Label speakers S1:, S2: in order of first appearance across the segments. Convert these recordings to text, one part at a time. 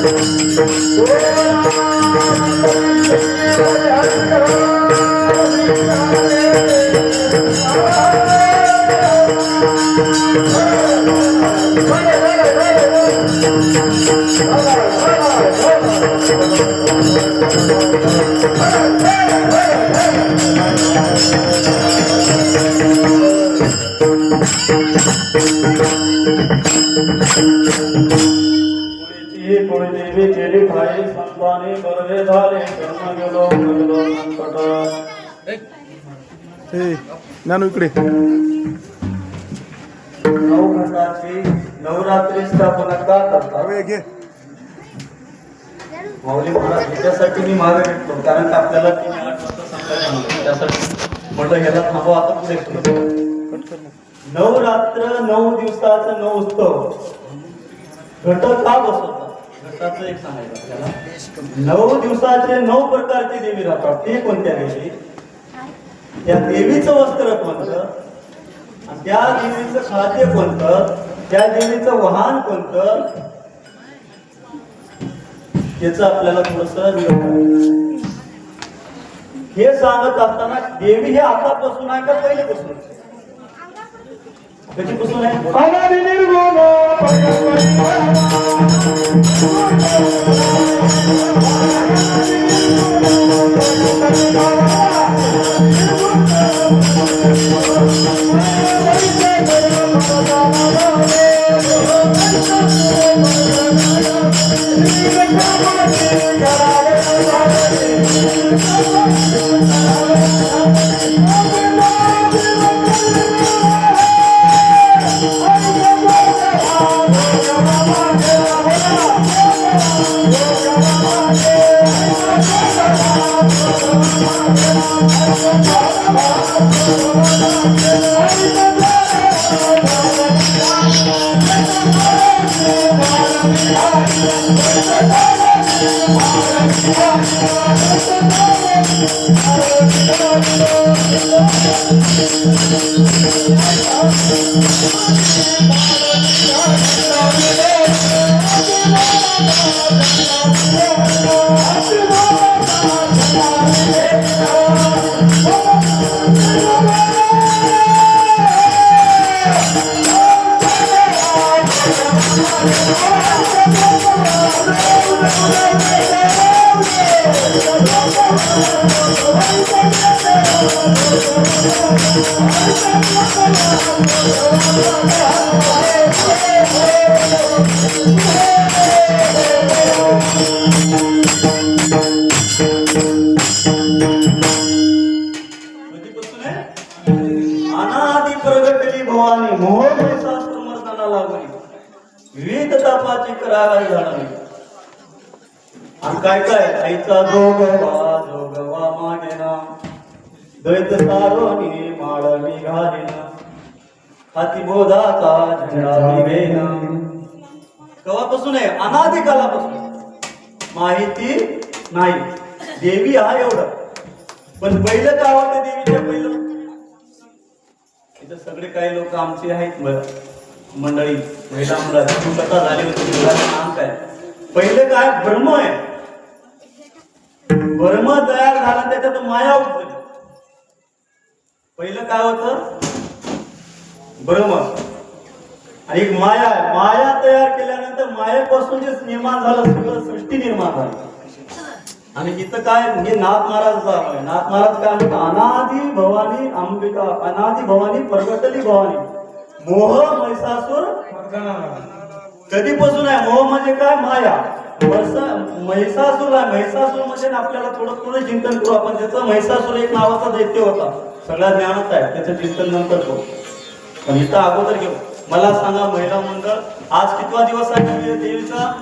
S1: पुढीची पुढी ठाई संतानी बरवे झाले जन्म गेलो गेलो संकट
S2: हे नानू इकडे.
S1: नऊ खंडाची नवरात्री स्थापना का करतात? माऊली महाराज ह्याच्यासाठी मी मागे घेतलो कारण का आपल्याला तीन आठ वाजता सांगायला सांगितलं. त्यासाठी म्हटलं ह्याला थांबवा आता पुढे पुढे. नवरात्र नऊ दिवसाचा नऊ उत्सव. घट का बसवतात घटाचं एक सांगायचं आपल्याला. नऊ दिवसाचे नऊ प्रकारचे देवी राहतात. ते कोणत्या देवी? त्या देवीचं वस्त्र कोणतं? त्या देवीचं खाते कोणतं? त्या देवीचं वाहन कोणतं? त्याच आपल्याला थोडस हे सांगत असताना देवी हे आतापासून आहे का पहिलेपासून? कधीपासून आहे?
S2: अनादि निर्गुण
S1: कधीपासून आहे अनादि विविध तापाची करारा झाला नाही काय काय? आईचा जोगवा जोगवा मागेना दैत सारोनी माळ निघालेना. हाती बोधाचा झेंडा निघेना कवापासून आहे? अनादि कालापासून. माहिती नाही. देवी हा एवढं. पण पहिलं काय होतं देवीच्या पहिलं? इथं सगळे काही लोक आमचे आहेत मंडळी महिला मुलाची कथा झाली होती मुलाचं नाम काय? पहिलं काय? ब्रह्म आहे. ब्रह्म तयार झाला त्याच्यात माया उठली पहिलं काय होतं? ब्रह्म आणि एक माया आहे. माया तयार केल्यानंतर मायेपासून जे निर्माण झालं सगळं सृष्टी निर्माण झाली. आणि इथं काय हे नाथ महाराज नाथ महाराज काय म्हणतात अनादि भवानी अंबिका अनादि भवानी प्रगटली भवानी. मोह मैसासूर कधीपासून आहे? मोह म्हणजे काय? माया. आहे महिषासूर म्हणजे आपल्याला थोडं थोडं चिंतन करू आपण. त्याचं महिषासूर एक नावाचा दैत्य होता. सगळ्या ज्ञानात आहे. त्याचं चिंतन नंतर करू. पण इथं अगोदर घेऊ. मला सांगा महिला मंडळ आज कितवा दिवस आहे? देवीचा?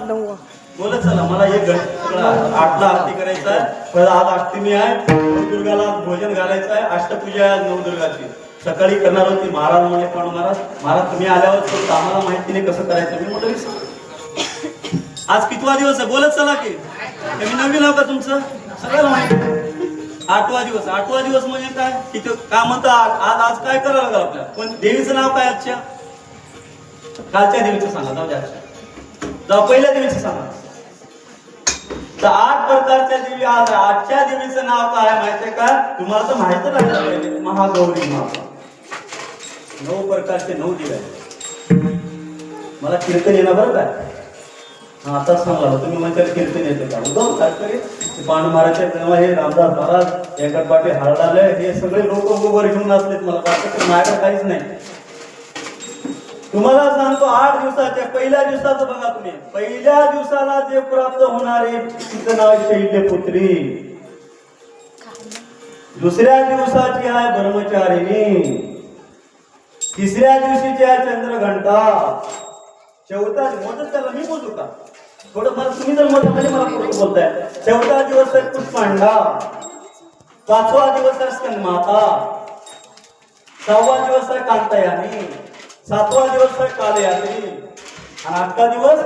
S1: बोलत चला. मला सगळं आठला आरती करायचं आहे. पहिला आज अष्टमी आहे. नवदुर्गाला भोजन घालायचं आहे. अष्टपूजा आहे आज नवदुर्गाची. सकाळी करणार होती महाराज म्हणे पण महाराज महाराज तुम्ही आल्यावर आम्हाला माहिती नाही कसं करायचं? मी म्हटलं. आज कितवा दिवस आहे? बोलत चला की. मी नवीन नाव का तुमचं? सगळ्याला माहिती आहे. आठवा दिवस. आठवा दिवस म्हणजे काय? तिथं का म्हणतात आज आज काय करायला लागलं आपल्या पण देवीचं नाव काय आजच्या? कालच्या देवीचं सांगा. जाऊ द्या जाऊ पहिल्या देवीचं सांगा. तर आठ प्रकारच्या देवी आज आजच्या देवीचं नाव काय आहे माहितीये का? तुम्हाला तर माहीत राहिलं पाहिजे महागौरी माता. नऊ प्रकारचे नऊ दिवे आहेत. मला कीर्तन येणार बरं काय आताच आता सांगला तुम्ही म्हणतात कीर्तन येते का? उद्धव तरी महाराजचे तेव्हा हे रामदास महाराज एकट पाठी हरडाले हे सगळे लोक उभं घेऊन असलेत मला वाटतं की काहीच नाही. तुम्हाला सांगतो आठ दिवसाच्या पहिल्या दिवसाचं बघा तुम्ही. पहिल्या दिवसाला जे प्राप्त होणारे तिचं नाव शैल्य पुत्री. दुसऱ्या दिवसाची आहे ब्रह्मचारिणी. तिसऱ्या दिवशीची आहे चंद्रघंटा. चौथा मोठं त्याला मी बोलू का? थोडंफार तुम्ही जर मोठं म्हणजे मला पुढे बोलताय. चौथा दिवस आहे पुष्पांडा. पाचवा दिवस आहे स्कन्माता सहावा दिवस आहे कांतायानी. सातवा दिवस आहे कालयानी आणि आठवा दिवस?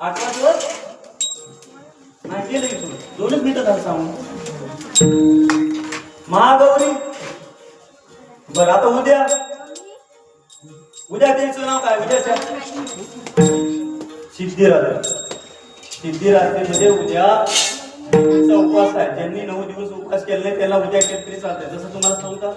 S1: आठवा दिवस? नाही केलं की तुम्ही दोनच मिनिटं झालं सांगून. महागौरी. बरं आता उद्या? उद्या त्यांचं नाव काय? उद्याच्या सिद्धिरात्री सिद्धिरात्री म्हणजे उद्या चा उपवास आहे. ज्यांनी नऊ दिवस उपवास केले नाही त्याला उद्या केलं तरी चालतंय. जसं तुम्हाला सांगू का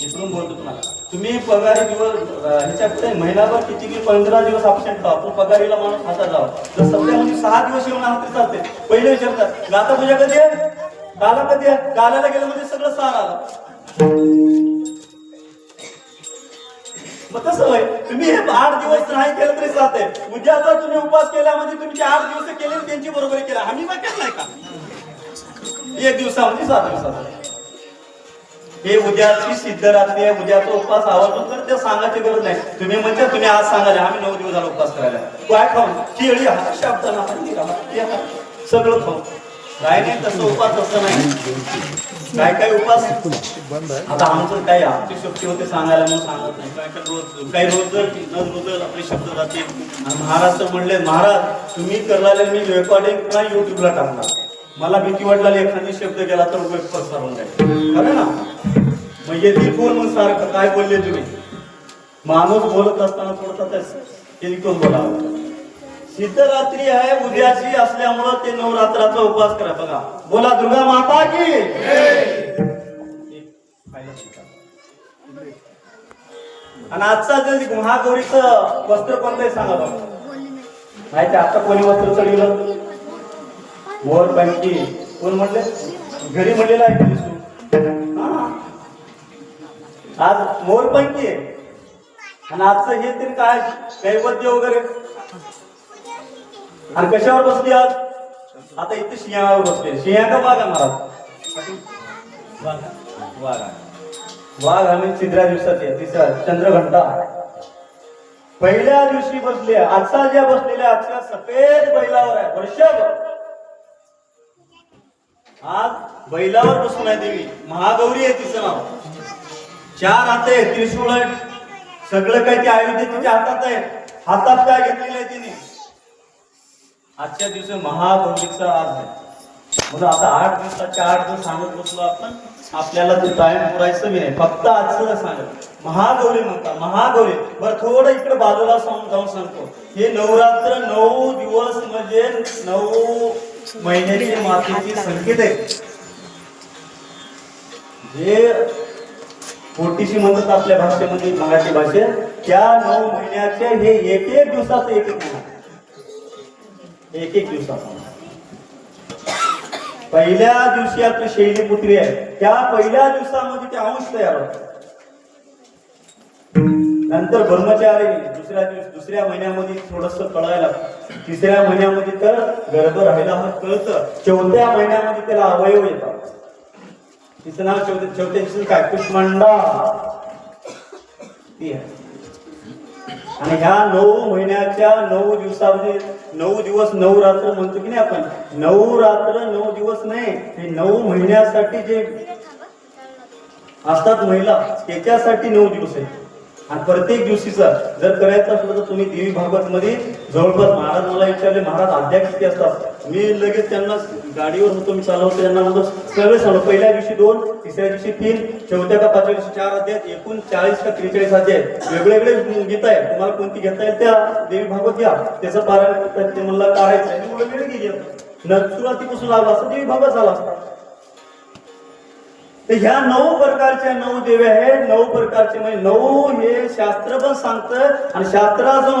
S1: इकडून बोलतो तुम्हाला. तुम्ही पगारी दिवस ह्याच्या पुढे महिनाभर किती की पंधरा दिवस अपसेंट राहा. आपण पगारीला माणूस हातात जावा जर सप्त्यामध्ये म्हणजे सहा दिवस येऊन आला तरी चालते पहिले विचारतात गाता पूजा कधी आहे? गाला कधी आहे? गाल्याला गेलं म्हणजे सगळं सहा आलं मग कसं होय. तुम्ही हे आठ दिवस नाही केलं तरी चालतंय. म्हणजे उद्या जर तुम्ही उपवास केला म्हणजे तुम्ही जे आठ दिवस केले त्यांची बरोबरी केला. आम्ही मग नाही का? एक दिवसामध्ये सात दिवसामध्ये हे उद्याची सिद्धरात्री आहे. उद्याचा उपवास आवडतो तर ते सांगायची गरज नाही. तुम्ही म्हणजे तुम्ही आज सांगायला. आम्ही नऊ दिवस झाला उपवास करायला. काय खाऊन. केळी हा शब्द हल्ली सगळं खाऊन. काय नाही तसं उपास असं नाही. काय काय उपास? आता आमचं काय आमची शक्ती होते सांगायला म्हणून सांगत नाही. काय काय रोज काही रोज जर न रोज आपले शब्द जातील. आणि महाराष्ट्र म्हणले महाराज तुम्ही करणारे मी रेकॉर्डिंग किंवा युट्यूबला टाकणार. मला भीती वाटला एखादी शब्द गेला तर उपयोग पसरून जाईल. खरं ना? म्हणजे मग येतील कोण मग सारखं काय बोलले तुम्ही? माणूस बोलत असताना थोडसा टेलिफोन बोलावं. सिद्धरात्री आहे उद्याची असल्यामुळं ते नवरात्राचा उपवास करा. बघा. बोला दुर्गा माता की आणि आजचा जे महागौरीच वस्त्र कोणतं सांगा बघा माहिती आता कोणी वस्त्र चढवलं? मोर पंकी कोण म्हणले? घरी म्हणलेलं आहे आज मोर पंकी आहे. आणि आजचं हे तरी काय? नैवेद्य वगैरे? आणि कशावर बसली आज? आता इथे सिंहावर बसले. सिंहा का वाघ आहे महाराज? वाघ. वाघ आम्ही तिसऱ्या दिवसात तिसरा चंद्रघंटा पहिल्या दिवशी बसले आजचा ज्या बसलेल्या आजच्या सफेद बैलावर आहे. वर्षभ आज बैलावर बसून आहे देवी. महागौरी आहे तिचं नाव. चार हात आहे त्रिशूळ आहे सगळं काही ते आयुर्वेद तिच्या हातात आहे. हातात काय घेतलेलं आहे तिने? आजच्या दिवशी महागौरीचा आज आहे. म्हणून आता आठ दिवसाच्या आठ दिवस सांगत बसलो आपण आपल्याला ते टाइम पुरायचं बी नाही. फक्त आजचं सांगत. महागौरी म्हणता महागौरी. बरं थोडं इकडे बाजूला सांगून जाऊन सांगतो. हे नवरात्र नऊ दिवस म्हणजे नऊ महिन्याची मातेची संकेत आहे. जे पोटीशी म्हणतात आपल्या भाषेमध्ये मराठी भाषेत त्या नऊ महिन्याचे हे एक एक दिवसाचं एक एक एक एक दिवसाचा पहिल्या दिवशी आपली शैलीपुत्री आहे. त्या पहिल्या दिवसामध्ये ते अंश तयार होतात नंतर ब्रह्मचारी दुसऱ्या दिवस दुसऱ्या महिन्यामध्ये थोडस कळायला तिसऱ्या महिन्यामध्ये तर गर्भ राहायला मग कळतं. चौथ्या महिन्यामध्ये त्याला अवयव येतात. तिचं नाव चौथ्या चौथ्या दिवशी काय? कुष्मांडा. ती आहे. आणि ह्या नऊ महिन्याच्या नऊ दिवसामध्ये नऊ दिवस नऊ रात्र म्हणतो की नाही आपण? नऊ रात्र नऊ दिवस नाही हे नऊ महिन्यासाठी जे असतात महिला त्याच्यासाठी नऊ दिवस आहेत. आणि प्रत्येक दिवशीचा जर करायचं असलं तर तुम्ही देवी भागवत मध्ये जवळपास महाराज मला विचारले महाराज अध्याय किती असतात? मी लगेच त्यांना गाडीवर होतो मी चालवतो त्यांना म्हणतो सगळे सांगतो पहिल्या दिवशी दोन तिसऱ्या दिवशी तीन चौथ्या का पाचव्या दिवशी चार अध्याय एकूण चाळीस का त्रेचाळीस अध्याय. वेगवेगळे वेगळे गीत आहे तुम्हाला कोणती घेता येईल त्या देवी भागवत घ्या. त्याचं पारायण करतात ते मला काढायचं आहे. वेळ गेली न लागला असं देवी भागवत झाला असता. तर ह्या नऊ प्रकारच्या नऊ देव्या आहेत. नऊ प्रकारचे म्हणजे नऊ हे शास्त्र पण सांगतं आणि शास्त्राचं